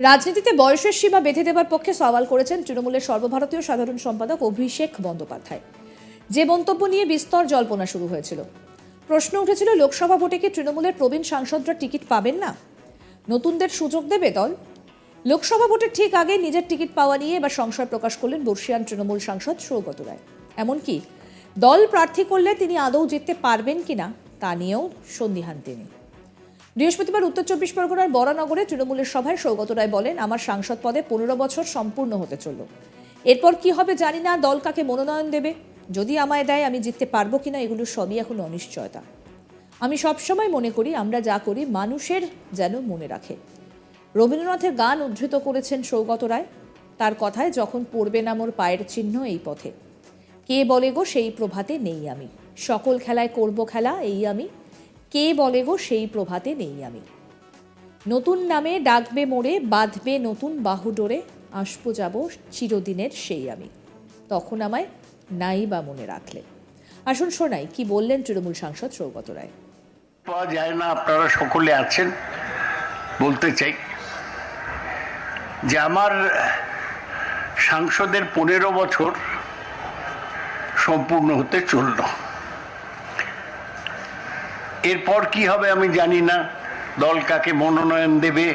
রাজনীতিতে বয়সের সীমা বেঁধে দেবার পক্ষে সওয়াল করেছেন তৃণমূলের সর্বভারতীয় সাধারণ সম্পাদক অভিষেক বন্দ্যোপাধ্যায়। যে মন্তব্য নিয়ে বিস্তর জল্পনা শুরু হয়েছিল। প্রশ্ন উঠেছিল, লোকসভা ভোটে কি তৃণমূলের প্রবীণ সাংসদরা টিকিট পাবেন না? নতুনদের সুযোগ দেবে দল? লোকসভা ভোটের ঠিক আগে নিজের টিকিট পাওয়া নিয়ে এবার সংশয় প্রকাশ করলেন বর্ষিয়ান তৃণমূল সাংসদ সৌগত রায়। এমনকি দল প্রার্থী করলে তিনি আদৌ জিততে পারবেন কিনা তা নিয়েও সন্দিহান তিনি। বৃহস্পতিবার উত্তর চব্বিশ পরগনার বরানগরে তৃণমূলের সভায় সৌগত রায় বলেন, আমার সাংসদ পদে পনেরো বছর সম্পূর্ণ হতে চলল। এরপর কি হবে জানি না, দল কাকে মনোনয়ন দেবে? যদি আমায় দেয়, আমি জিততে পারব কিনা, এগুলো সবই এখন অনিশ্চয়তা। আমি সবসময় মনে করি, আমরা যা করি, মানুষের যেন মনে রাখে। রবীন্দ্রনাথের গান উদ্ধৃত করেছেন সৌগত রায়। তার কথায়, যখন পড়বে না মোর পায়ের চিহ্ন এই পথে। কে বলে গো সেই প্রভাতে নেই আমি। সকল খেলায় করব খেলা, এই আমি। কে বলে গো সেই প্রভাতে নেই আমি। নতুন নামে ডাকবে মোড়ে, বাঁধবে নতুন বাহু ডোরে, আসব যাব চিরদিনের সেই আমি। তখন আমায় নাই বা মনে রাখলে। আসুন শোনাই, কি বললেন তৃণমূল সাংসদ সৌগত রায়? পাওয়া যায় না, আপনারা সকলে আছেন, বলতে চাই যে আমার সাংসদের পনেরো বছর সম্পূর্ণ হতে চলল। এরপর কি হবে আমি জানি না। দল কাকে মনোনয়ন দেবে,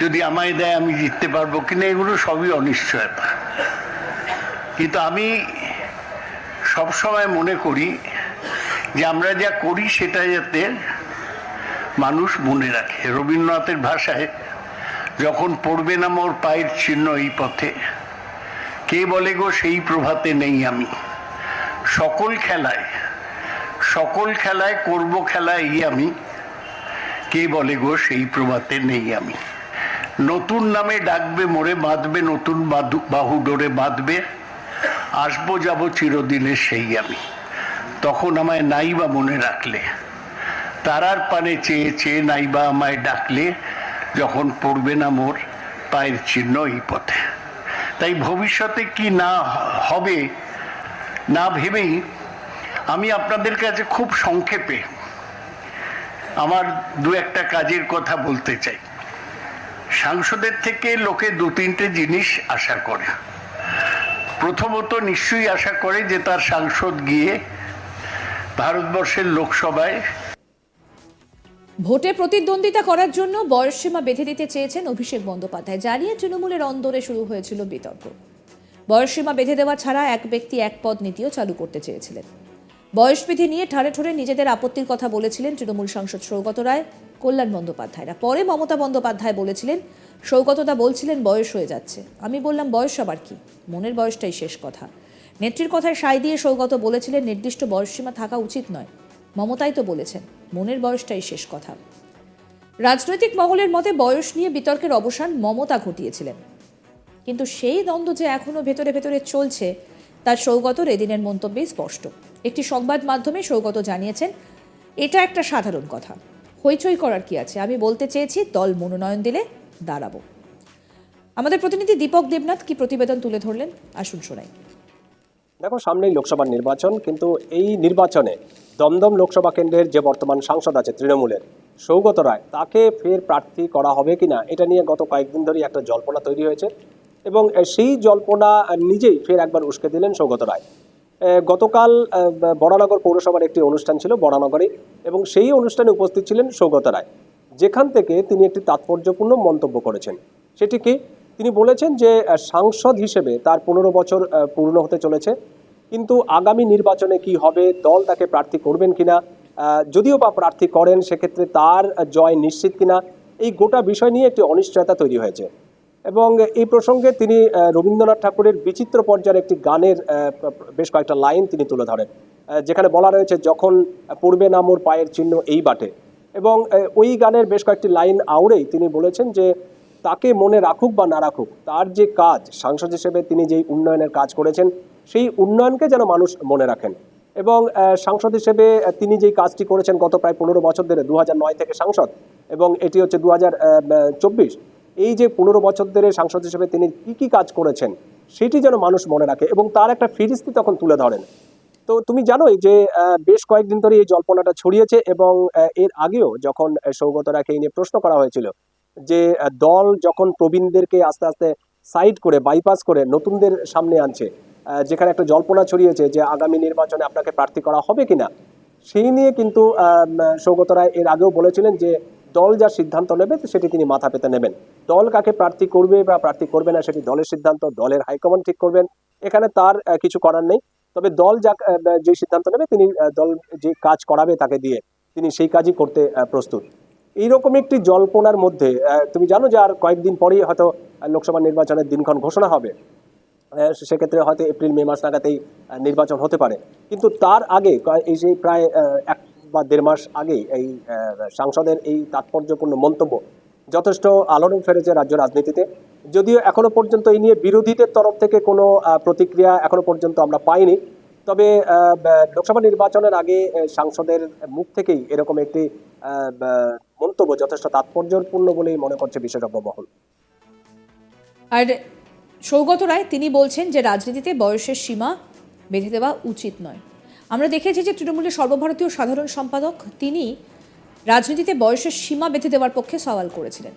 যদি আমায় দেয় আমি জিততে পারব কিনা, এগুলো সবই অনিশ্চয়তা কিন্তু আমি সবসময় মনে করি যে আমরা যা করি সেটা যাতে মানুষ মনে রাখে। রবীন্দ্রনাথের ভাষায়, যখন পড়বে না মোর পায়ের চিহ্ন এই পথে, কে বলে গো সেই প্রভাতে নেই আমি? সকল খেলায় সকল খেলায় করব খেলা এই আমি। কে বলে গো সেই প্রভাতে নেই আমি। নতুন নামে ডাকবে মোড়ে বাঁধবে নতুন বাহু ডোরে বাঁধবে। আসব যাব চিরদিনের সেই আমি। তখন আমায় নাই বা মনে রাখলে। তারার পানে চেয়ে চেয়ে নাই বা আমায় ডাকলে, যখন পড়বে না মোর পায়ের চিহ্ন এই পথে। তাই ভবিষ্যতে কি না হবে না ভেবেই আমি আপনাদের কাছে খুব সংক্ষেপে আমার দু একটা কাজের কথা বলতে চাই। সাংসদের থেকে লোকে দু তিনটে জিনিস আশা করে। প্রথমত নিশ্চয়ই আশা করে যে তার সাংসদ গিয়ে ভারতবর্ষের লোকসভায় ভোটে প্রতিদ্বন্দ্বিতা করার জন্য বয়সসীমা বেঁধে দিতে চেয়েছেন অভিষেক বন্দ্যোপাধ্যায়। জানিয়ে তৃণমূলের অন্দরে শুরু হয়েছিল বিতর্ক। বয়সসীমা বেঁধে দেওয়া ছাড়া এক ব্যক্তি এক পদ নীতিও চালু করতে চেয়েছিলেন। বয়সবিধি নিয়ে ঠাড়ে ঠোড়ে নিজেদের আপত্তির কথা বলেছিলেন তৃণমূল সাংসদ সৌগত রায়, কল্যাণ বন্দ্যোপাধ্যায়রা। পরে মমতা বন্দ্যোপাধ্যায় বলেছিলেন সৌগতদা বলছিলেন, বয়স হয়ে যাচ্ছে। আমি বললাম, বয়স আবার কি? মনের বয়সটাই শেষ কথা। নেত্রীর কথায় সায় দিয়ে সৌগত বলেছিলেন, নির্দিষ্ট বয়সসীমা থাকা উচিত নয়। মমতাই তো বলেছেন, মনের বয়সটাই শেষ কথা। রাজনৈতিক মহলের মতে বয়স নিয়ে বিতর্কের অবসান মমতা ঘটিয়েছিলেন। কিন্তু সেই দ্বন্দ্ব যে এখনও ভেতরে ভেতরে চলছে তার সৌগতর এদিনের মন্তব্যে স্পষ্ট। একটি সংবাদ মাধ্যমে সৌগত জানিয়েছেন, এটা একটা সাধারণ কথা। হইচই করার কি আছে? আমি বলতে চেয়েছি, দল মনোনয়ন দিলে দাঁড়াবো। আমাদের প্রতিনিধি দীপক দেবনাথ কি প্রতিবেদন তুলে ধরলেন? আসুন শোনাই। দেখো, সামনেই লোকসভা নির্বাচন, কিন্তু এই নির্বাচনে দমদম লোকসভা কেন্দ্রের যে বর্তমান সাংসদ আছে তৃণমূলের, সৌগত রায়, তাকে ফের প্রার্থী করা হবে কিনা, এটা নিয়ে গত কয়েকদিন ধরেই একটা জল্পনা তৈরি হয়েছে এবং সেই জল্পনা নিজেই ফের একবার উস্কে দিলেন সৌগত রায়। গতকাল বড়ানগর পৌরসভার একটি অনুষ্ঠান ছিল বড়ানগরে এবং সেই অনুষ্ঠানে উপস্থিত ছিলেন সৌগত রায়। যেখান থেকে তিনি একটি তাৎপর্যপূর্ণ মন্তব্য করেছেন। সেটি কি? তিনি বলেছেন যে সাংসদ হিসেবে তার পনেরো বছর পূর্ণ হতে চলেছে। কিন্তু আগামী নির্বাচনে কি হবে, দল তাকে প্রার্থী করবেন কিনা যদিও বা প্রার্থী করেন, সেক্ষেত্রে তার জয় নিশ্চিত কিনা, এই গোটা বিষয় নিয়ে একটি অনিশ্চয়তা তৈরি হয়েছে। এবং এই প্রসঙ্গে তিনি রবীন্দ্রনাথ ঠাকুরের বিচিত্র পর্যায়ের একটি গানের বেশ কয়েকটা লাইন তিনি তুলে ধরেন যেখানে বলা রয়েছে, যখন পূর্বে নামোর পায়ের চিহ্ন এই বাটে। এবং ওই গানের বেশ কয়েকটি লাইন আউড়েই তিনি বলেছেন যে, তাকে মনে রাখুক বা না রাখুক, তার যে কাজ, সাংসদ হিসেবে তিনি যেই উন্নয়নের কাজ করেছেন, সেই উন্নয়নকে যেন মানুষ মনে রাখেন। এবং সাংসদ হিসেবে তিনি যেই কাজটি করেছেন গত প্রায় পনেরো বছর ধরে দু নয় থেকে সাংসদ, এবং এটি হচ্ছে দু চব্বিশ এই যে পনেরো বছর ধরে সাংসদ হিসেবে তিনি কি কি কাজ করেছেন, সেটি যেন মানুষ মনে রাখে এবং তার একটা ফিরিস্তি তখন তুলে ধরেন। তো তুমি জানোই যে বেশ কয়েকদিন ধরে এই জল্পনাটা ছড়িয়েছে এবং এর আগেও যখন সৌগত রায়কে এই নিয়ে প্রশ্ন করা হয়েছিল যে দল যখন প্রবীণদেরকে আস্তে আস্তে সাইড করে বাইপাস করে নতুনদের সামনে আনছে যেখানে একটা জল্পনা ছড়িয়েছে যে, আগামী নির্বাচনে আপনাকে প্রার্থী করা হবে কিনা, সেই নিয়ে কিন্তু সৌগত রায় এর আগেও বলেছিলেন যে দল যা সিদ্ধান্ত নেবে, সেটি তিনি মাথা পেতে নেবেন। দল কাকে প্রার্থী করবে বা প্রার্থী করবে না, সেটি দলের সিদ্ধান্ত, দলের হাইকমান্ড ঠিক করবেন। এখানে তার কিছু করার নেই। তবে দল যা যে সিদ্ধান্ত নেবে, তিনি দল যে কাজ করাবে তাকে দিয়ে তিনি সেই কাজই করতে প্রস্তুত। এইরকম একটি জল্পনার মধ্যে তুমি জানো যে আর কয়েকদিন পরেই হয়তো লোকসভা নির্বাচনের দিনক্ষণ ঘোষণা হবে। সেক্ষেত্রে হয়তো এপ্রিল, মে মাস নাগাদেই নির্বাচন হতে পারে। কিন্তু তার আগে এই যে প্রায় এক বা দেড় মাস আগেই এই সাংসদের এই তাৎপর্যপূর্ণ মন্তব্য যথেষ্ট আলোড়ন ফেলেছে রাজ্য রাজনীতিতে। যদিও এখনও পর্যন্ত এই নিয়ে বিরোধীদের তরফ থেকে কোনো প্রতিক্রিয়া এখনও পর্যন্ত আমরা পাইনি। তবে লোকসভা নির্বাচনের আগে সাংসদের মুখ থেকেই এরকম একটি মন্তব্য যথেষ্ট তাৎপর্যপূর্ণ বলেই মনে করছে বিশেষজ্ঞ মহল। আর সৌগত রায় তিনি বলছেন যে রাজনীতিতে বয়সের সীমা বেঁধে দেওয়া উচিত নয়। আমরা দেখেছি যে তৃণমূলের সর্বভারতীয় সাধারণ সম্পাদক, তিনি রাজনীতিতে বয়সের সীমা বেঁধে দেওয়ার পক্ষে সওয়াল করেছিলেন।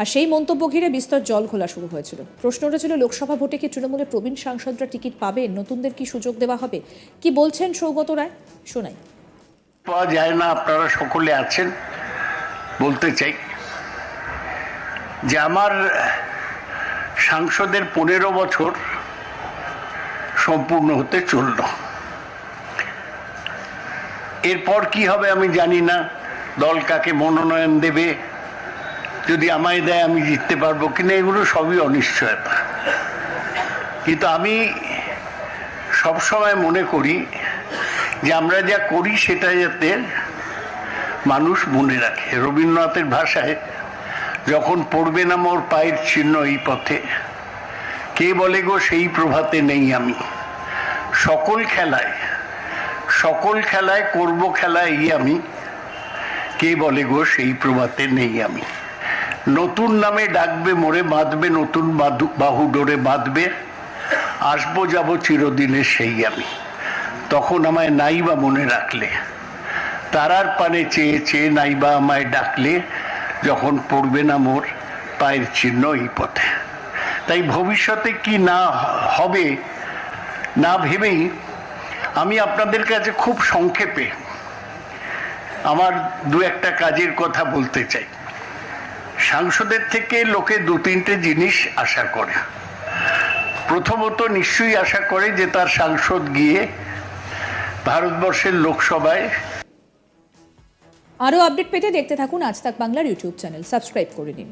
আর সেই মন্তব্য ঘিরে বিস্তর জল খোলা শুরু হয়েছিল। প্রশ্ন উঠেছিল, লোকসভা ভোটে কি তৃণমূলের প্রবীণ সাংসদরা টিকিট পাবে? নতুনদের কি সুযোগ দেওয়া হবে? কি বলছেন সৌগত রায়? শোনাই। পাওয়া যায় না, আপনারা সকলে আছেন বলতে চাই যে আমার সাংসদের পনেরো বছর সম্পূর্ণ হতে চলল। এরপর কি হবে আমি জানি না। দল কাকে মনোনয়ন দেবে, যদি আমায় দেয় আমি জিততে পারব কিনা, এগুলো সবই অনিশ্চয়তা। কিন্তু আমি সবসময় মনে করি যে আমরা যা করি সেটা যাতে মানুষ মনে রাখে। রবীন্দ্রনাথের ভাষায়, যখন পড়বে না মোর পায়ের চিহ্ন এই পথে, কে বলে গো সেই প্রভাতে নেই আমি। সকল খেলায় সকল খেলায়, করব খেলায় এই আমি। কে বলে গো সেই প্রভাতে নেই আমি। নতুন নামে ডাকবে মোরে, বাঁধবে নতুন বাহু ডোরে বাঁধবে। আসব যাব চিরদিনে সেই আমি। তখন আমায় নাইবা মনে রাখলে। তারার পানে চেয়ে চেয়ে নাইবা আমায় ডাকলে, যখন পড়বে না মোর পায়ের চিহ্ন এই পথে। তাই ভবিষ্যতে কি না হবে, না ভেবেই আমি আপনাদের কাছে খুব সংক্ষেপে আমার দু একটা কাজের কথা বলতে চাই। সাংসদের থেকে লোকে দু তিনটে জিনিস আশা করে। প্রথমত নিশ্চয়ই আশা করে যে তার সাংসদ গিয়ে ভারতবর্ষের লোকসভায় আরও আপডেট পেতে দেখতে থাকুন আজ তাক বাংলার ইউটিউব চ্যানেল। সাবস্ক্রাইব করে নিন।